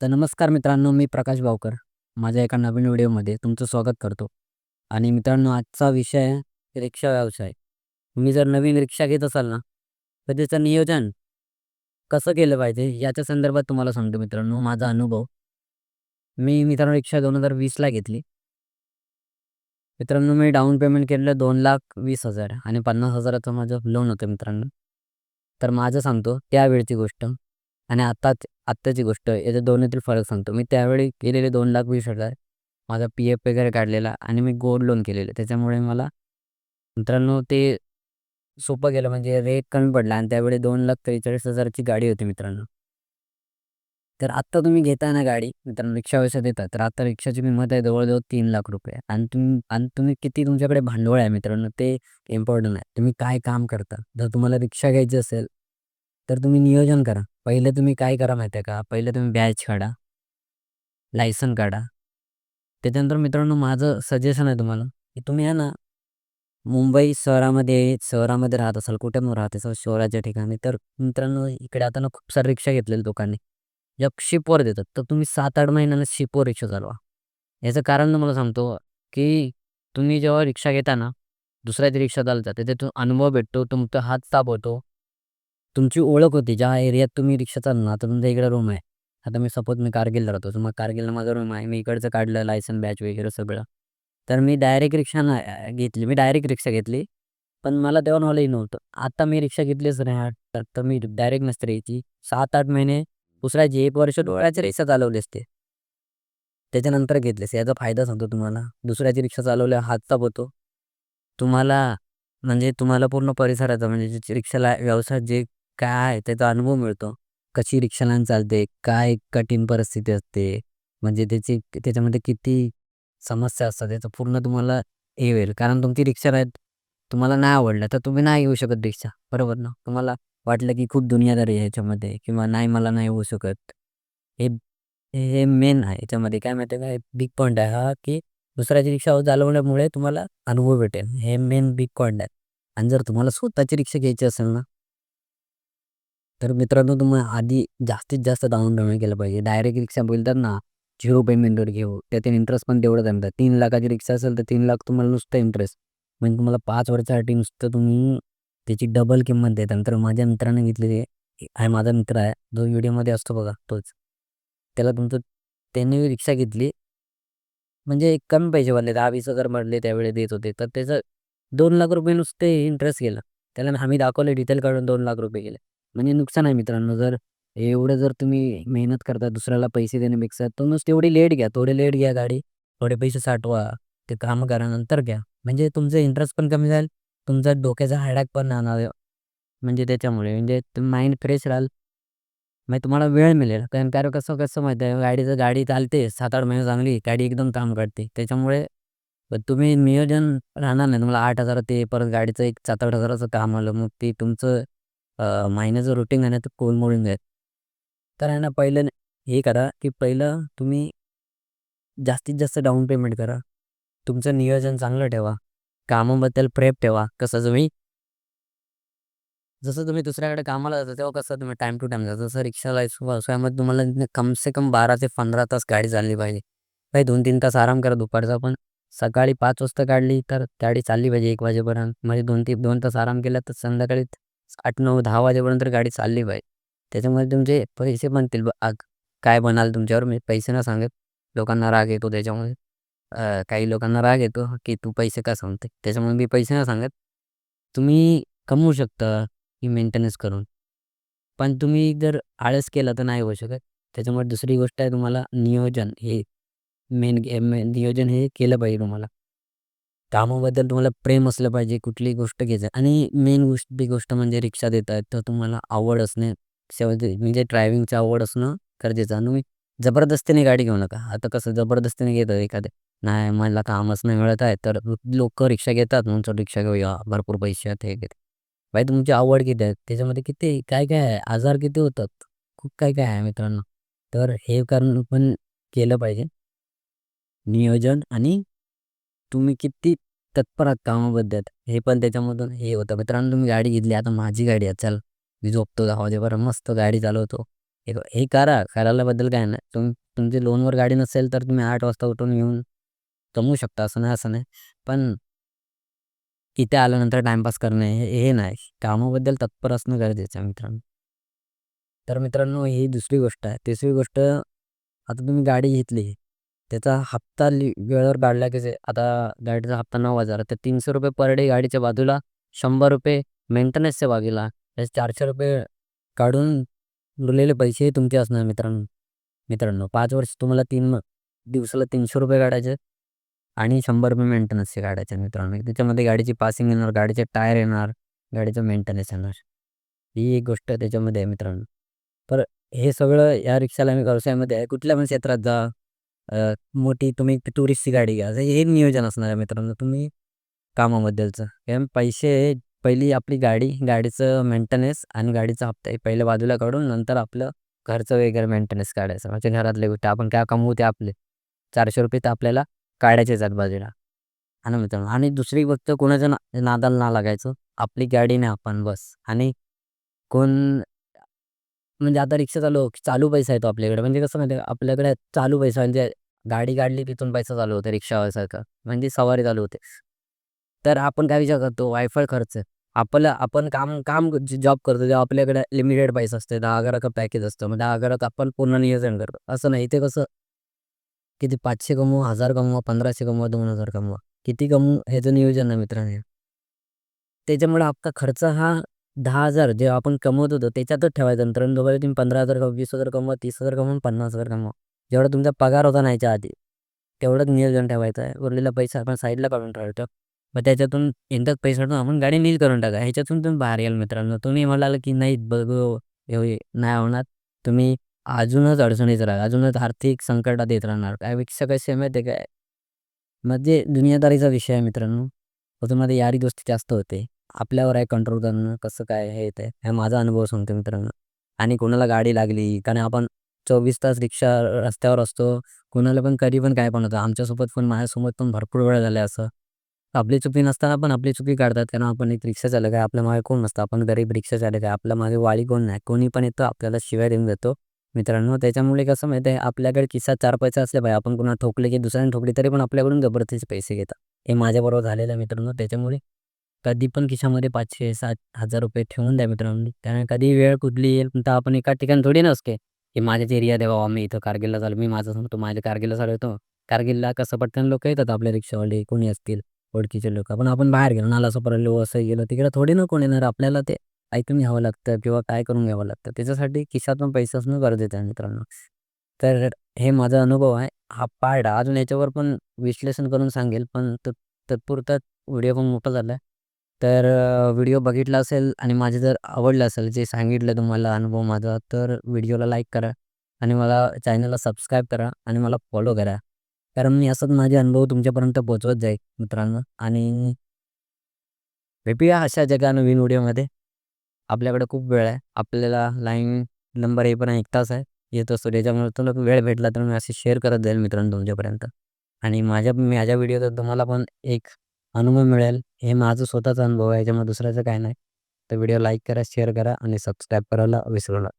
तर नमस्कार मित्रांनो मी प्रकाश भावकर माझ्या एका नवीन व्हिडिओमध्ये तुमचं स्वागत करतो. आणि मित्रांनो आजचा विषय आहे रिक्षा व्यवसाय. तुम्ही जर नवीन रिक्षा घेत असाल ना तर त्याचं नियोजन कसं केलं पाहिजे याच्या संदर्भात तुम्हाला सांगतो मित्रांनो माझा अनुभव. मी मित्रांनो रिक्षा दोन हजार वीसला घेतली. मित्रांनो मी डाऊन पेमेंट केलेलं दोन लाख वीस हजार आणि पन्नास हजाराचं माझं लोन होतं मित्रांनो. तर माझं सांगतो त्यावेळची गोष्ट. आणि आता आत्ताची गोष्ट याच्या दोन्हीतील फरक सांगतो. मी त्यावेळी केलेले दोन लाख वीस हजार माझा पी एफ वगैरे काढलेला आणि मी गोल्ड लोन केलेलं. त्याच्यामुळे मला मित्रांनो ते सोपं गेलं म्हणजे रेट कमी पडला आणि त्यावेळी दोन लाख त्रेचाळीस हजारची गाडी होती मित्रांनो. तर आत्ता तुम्ही घेताय ना गाडी मित्रांनो रिक्षा वैसा देता तर आत्ता रिक्षाची किंमत आहे जवळजवळ तीन लाख रुपये. आणि तुम्ही आणि तुम्ही किती तुमच्याकडे भांडवल आहे मित्रांनो ते इम्पॉर्टंट आहे. तुम्ही काय काम करता? जर तुम्हाला रिक्षा घ्यायची असेल तर तुम्ही नियोजन करा. पहिले तुम्ही काय करा माहिती आहे का? पहिले तुम्ही बॅच काढा. लायसन काढा. त्याच्यानंतर मित्रांनो माझं सजेशन आहे तुम्हाला की तुम्ही आहे ना मुंबई शहरामध्ये शहरामध्ये राहत असाल कुठे पण राहत असाल शहराच्या ठिकाणी तर मित्रांनो इकडे आता ना खूप सारे रिक्षा घेतलेले लोकांनी. ज्या शिपवर देतात. तर तुम्ही सात आठ महिन्यानं शिपवर रिक्षा चालवा. याचं कारण तुम्हाला सांगतो की तुम्ही जेव्हा रिक्षा घेता ना दुसऱ्याची रिक्षा चालतात त्याच्यातून अनुभव भेटतो तुमचा हात ताप होतो. तुमची ओळख होती ज्या एरियात तुम्ही रिक्षा चालणार तर तुमच्या इकडे रूम आहे. आता मी सपोज मी कारगिलला राहतो तर मग कारगिलला माझा रूम आहे. मी इकडचं काढलं लायसन बॅच वगैरे सगळं. तर मी डायरेक्ट रिक्षा ना घेतली. मी डायरेक्ट रिक्षा घेतली पण मला तेव्हा नॉलेज नव्हतं. आता मी रिक्षा घेतलीच नाही. तर मी डायरेक्ट नसते राहायची सात आठ महिने दुसऱ्याची एक वर्ष डोळ्याची रिक्षा चालवली असते. त्याच्यानंतर घेतलेस. याचा फायदा सांगतो तुम्हाला. दुसऱ्याची रिक्षा चालवल्या हात होतो. तुम्हाला म्हणजे तुम्हाला पूर्ण परिसराचा म्हणजे रिक्षाला व्यवसाय जे काय आहे त्याचा अनुभव मिळतो? कशी रिक्षाला चालते? काय कठीण परिस्थिती असते? म्हणजे त्याची त्याच्यामध्ये किती समस्या असतात? त्याचं पूर्ण तुम्हाला हे होईल. कारण तुमची रिक्षा आहेत तुम्हाला नाही आवडलं तर तुम्ही नाही येऊ शकत रिक्षा. बरोबर ना? तुम्हाला वाटलं की खूप दुनियादारी आहे ह्याच्यामध्ये किंवा नाही मला नाही होऊ शकत. हे हे मेन आहे याच्यामध्ये. काय माहिती आहे का बिग पॉईंट आहे हा की दुसऱ्याची रिक्षा चालवण्यामुळे तुम्हाला अनुभव भेटेल. हे मेन बिग पॉईंट आहे. आणि जर तुम्हाला स्वतःची रिक्षा घ्यायची असेल ना तर मित्रांनो तुम्ही आधी जास्तीत जास्त डाऊन पेमेंट केलं पाहिजे. डायरेक्ट रिक्षा बोलतात ना झिरो पेमेंटवर घेऊ. त्यातील इंटरेस्ट पण तेवढंच आहे तीन लाखाची रिक्षा असेल तर तीन लाख तुम्हाला नुसतं इंटरेस्ट म्हणजे तुम्हाला पाच वर्षासाठी नुसतं तुम्ही त्याची डबल किंमत देता. तर माझ्या मित्राने घेतली आहे. माझा मित्र आहे. जो व्हिडिओमध्ये असतो बघा तोच. त्याला तुमचं त्याने रिक्षा घेतली. म्हणजे कमी पैसे भरले. दहा वीस हजार भरले त्यावेळी देत होते. तर त्याचं दोन लाख रुपये नुसते इंटरेस्ट गेलं. त्याला आम्ही दाखवले डिटेल काढून दोन लाख रुपये गेले. म्हणजे नुकसान आहे मित्रांनो. जर एवढं जर तुम्ही मेहनत करता दुसऱ्याला पैसे देण्यापेक्षा तर नुसते तेवढी लेट घ्या. थोडे लेट घ्या गाडी. थोडे पैसे साठवा. ते काम करा नंतर घ्या. म्हणजे तुमचं इंटरेस्ट पण कमी जाईल. तुमचा डोक्याचा हॅडॅक पण राहणार म्हणजे त्याच्यामुळे. म्हणजे तुम्ही माइंड फ्रेश राहाल. म्हणजे तुम्हाला वेळ मिळेल. कारण कारण कसं कसं माहिती आहे? गाडीचं गाडी चालते. सात आठ महिने चांगली. गाडी एकदम काम करते. त्याच्यामुळे तुम्ही नियोजन राहणार नाही. तुम्हाला आठ हजार ते परत गाडीचं एक सात आठ हजाराचं काम आलं. मग ते तुमचं महिन्याचं रुटीन आहे ना ते कोलमोडून जाईल तर आहे ना पहिलं हे करा की पहिलं तुम्ही जास्तीत जास्त डाऊन पेमेंट करा. तुमचं नियोजन चांगलं ठेवा. कामाबद्दल प्रेप ठेवा. कसं तुम्ही जसं तुम्ही दुसऱ्याकडे कामाला जाता तेव्हा कसं तुम्ही टाईम टू टाईम जाता. जसं रिक्षाला व्यवसायामध्ये तुम्हाला कमसे कम बारा ते पंधरा तास गाडी चालली पाहिजे. काही दोन तीन तास आराम करा दुपारचा पण सकाळी पाच वाजता काढली तर गाडी चालली पाहिजे एक वाजेपर्यंत. म्हणजे दोन तीन दोन तास आराम केला तर संध्याकाळी आठ नऊ दहा वाजेपर्यंत गाडी चालली पाहिजे त्याच्यामुळे तुमचे पैसे बनतील काय बनाल तुमच्यावर? मी पैसे ना सांगत. लोकांना राग येतो त्याच्यामुळे. काही लोकांना राग येतो की तू पैसे का सांगते? त्याच्यामुळे मी पैसे ना सांगत. तुम्ही कमवू शकता ही मेंटेनन्स करून. पण तुम्ही जर आळस केला तर नाही होऊ शकत. त्याच्यामुळे दुसरी गोष्ट आहे तुम्हाला नियोजन. हे मेन नियोजन हे केलं पाहिजे तुम्हाला. कामाबद्दल तुम्हाला प्रेम असलं पाहिजे कुठलीही गोष्ट घ्यायचं. आणि मेन गोष्ट गोष्ट म्हणजे रिक्षा देत आहेत तर तुम्हाला आवड असणे म्हणजे ड्रायव्हिंगची आवड असणं गरजेचं. आणि तुम्ही जबरदस्तीने गाडी घेऊ नका. आता कसं जबरदस्तीने घेतं एखादे. नाही मला कामच नाही मिळत आहे तर लोक रिक्षा घेतात म्हणून रिक्षा घेऊया भरपूर पैसे आहेत हे घेते. तुमची आवड किती आहे? त्याच्यामध्ये किती काय काय आहे? आजार किती होतात? खूप काय काय आहे मित्रांनो. तर हे कारण पण केलं पाहिजे. नियोजन आणि तुम्ही किती तत्पर आहात कामाबद्दल हे पण त्याच्यामधून हे होतं. मित्रांनो तुम्ही गाडी घेतली आता माझी गाडी आहे चल. मी झोपतो दहा वाजेपर्यंत मस्त गाडी चालवतो. हे हे करा. करायलाबद्दल काय नाही. तुम तुमची लोनवर गाडी नसेल तर तुम्ही आठ वाजता उठून येऊन कमवू शकता असं नाही असं नाही. पण इथे आल्यानंतर टाईमपास करणे हे हे नाही. कामाबद्दल तत्पर असणं गरजेचं आहे मित्रांनो. तर मित्रांनो ही दुसरी गोष्ट आहे. तिसरी गोष्ट आता तुम्ही गाडी घेतली. त्याचा हप्ता लि वेळेवर काढला की जे आता गाडीचा हप्ता नऊ हजार तर तीनशे रुपये पर डे गाडीच्या बाजूला शंभर रुपये मेंटेनन्सच्या बाजूला त्याचे चारशे रुपये काढून उरलेले पैसे तुमचे असणार मित्रांनो. मित्रांनो पाच वर्ष तुम्हाला तीन दिवसाला तीनशे रुपये काढायचे आणि शंभर रुपये मेंटेनन्सचे काढायचे मित्रांनो. त्याच्यामध्ये गाडीची पासिंग येणार गाडीचे टायर येणार गाडीचं मेंटेनन्स येणार. ही एक गोष्ट त्याच्यामध्ये आहे मित्रांनो. पर हे सगळं या रिक्षाला मी व्यवसायामध्ये आहे. कुठल्या पण क्षेत्रात जा मोठी तुम्ही टुरिस्टची गाडी घ्या. हे नियोजन असणार आहे मित्रांनो तुम्ही कामाबद्दलचं. कारण पैसे पहिली आपली गाडी गाडीचं मेंटेनन्स आणि गाडीचा हप्ता हे पहिले बाजूला काढून नंतर आपलं घरचं वगैरे मेंटेनन्स काढायचं. म्हणजे घरातले गोष्टी आपण काय कमवू ते आपले. चारशे रुपये तर आपल्याला काढायचेच आहेत बाजूला. आणि मित्रांनो आणि दुसरी गोष्ट कोणाच्या ना नादाला ना लागायचं. आपली गाडी नाही आपण बस. आणि कोण म्हणजे आता रिक्षा चालू चालू पैसा येतो आपल्याकडे. म्हणजे कसं माहिती आपल्याकडे चालू पैसा म्हणजे गाडी काढली तिथून पैसा चालू होते रिक्षावाल्यासारखं. म्हणजे सवारी चालू होते. तर आपण काय विचार करतो? वायफाय खर्च. आपलं आपण काम काम जॉब करतो तेव्हा आपल्याकडे लिमिटेड पैसा असते. दहा हजाराचं पॅकेज असतं. मग दहा हजारात आपण पूर्ण नियोजन करतो. असं नाही. ते कसं? किती पाचशे कमवा हजार कमवा पंधराशे कमवा दोन हजार कमवा. किती कमवू? ह्याचं नियोजन आहे मित्रांनी. त्याच्यामुळे आपला खर्च हा दहा हजार. जे आपण कमवत होतो त्याच्यातच ठेवायचं. नंतर दोघांना तुम्ही पंधरा हजार वीस हजार कमवा तीस हजार कमवा पन्नास हजार कमवा. जेवढा तुमचा पगार होता ना याच्या आधी तेवढंच नियोजन ठेवायचं आहे. उरलेला पैसा आपण साईडला काढून ठेवतो. मग त्याच्यातून एकदाच पैसा आपण गाडी नील करून टाका. ह्याच्यातून तुम्ही बाहेर याल मित्रांनो. तुम्ही म्हणाल की नाही बघ नाही होणार. तुम्ही अजूनच अडचणीत राहा. अजूनच आर्थिक संकटात येत राहणार. त्यापेक्षा कसे माहिती काय? म्हणजे दुनियादारीचा विषय आहे मित्रांनो. त्याच्यामध्ये यारी दोस्ती जास्त होते. आपल्यावर आहे कंट्रोल करणं. कसं काय हे ते हे माझा अनुभव सांगतो मित्रांनो. आणि कोणाला गाडी लागली कारण आपण चोवीस तास रिक्षा रस्त्यावर असतो. कोणाला पण कधी पण काय पण होतं. आमच्यासोबत पण माझ्यासोबत पण भरपूर वेळ आहे असं. आपली चुकी नसताना पण आपली चुकी काढतात. कारण आपण एक रिक्षा चालक आहे आपल्या मागे कोण नसतं. आपण गरीब रिक्षा चालक आहे. आपल्या मागे वाळी कोण नाही. कोणी पण येतं आपल्याला शिवाय देऊन जातो मित्रांनो त्याच्यामुळे कसं माहिती आहे आपल्याकडे किस्सा चार पैसे असले पाहिजे. आपण कोणा ठोकले की दुसऱ्याने ठोकले तरी पण आपल्याकडून जबरदस्तीचे पैसे घेतात. हे माझ्याबरोबर झालेलं आहे मित्रांनो. त्याच्यामुळे कधी पण खिशामध्ये पाचशे सात हजार रुपये ठेवून द्या मित्रांनो. कारण कधी वेळ कुठली येईल तर आपण एका ठिकाणी थोडी नसते की माझ्याच एरिया देवा मी इथं कारगिलला चालू मी माझं सांगतो माझ्या कारगिलला चालू येतो कारगिलला कसं पटकन लोक येतात आपल्या रिक्षावाले कोणी असतील ओळखीचे लोक. पण आपण बाहेर गेलो नाला परलो असं गेलो तिकडे थोडी ना कोण येणार आपल्याला ते ऐकून घ्यावं लागतं किंवा काय करून घ्यावं लागतं. त्याच्यासाठी खिशातून पैसे असणं गरजेचं आहे मित्रांनो. तर हे माझा अनुभव आहे. हा पार्ट अजून याच्यावर पण विश्लेषण करून सांगेल पण तत्पुरता व्हिडिओ पण मोठा झाला आहे तर व्हिडिओ बघितला असेल आणि माझे जर आवडलं असेल जे सांगितलं तुम्हाला अनुभव माझा तर व्हिडिओला लाईक करा आणि मला चॅनलला सबस्क्राईब करा आणि मला फॉलो करा. कारण मी असंच माझे अनुभव तुमच्यापर्यंत पोचवत जाईल मित्रांनो. आणि भेटूया अशा जगा नवीन व्हिडिओमध्ये. आपल्याकडे खूप वेळ आहे. आपल्याला लाईन नंबर हे पण एक तास आहे. येत असतो. त्याच्यामुळे तुला वेळ भेटला तर मी असे शेअर करत जाईल मित्रांनो तुमच्यापर्यंत. आणि माझ्या माझ्या व्हिडिओचा तुम्हाला पण एक अनुभव मिळेल. हे माझं स्वतःचा अनुभव आहे याच्यामुळे दुसऱ्याचं काय नाही. तर व्हिडिओ लाईक करा शेअर करा आणि सबस्क्राईब करायला विसरू नका.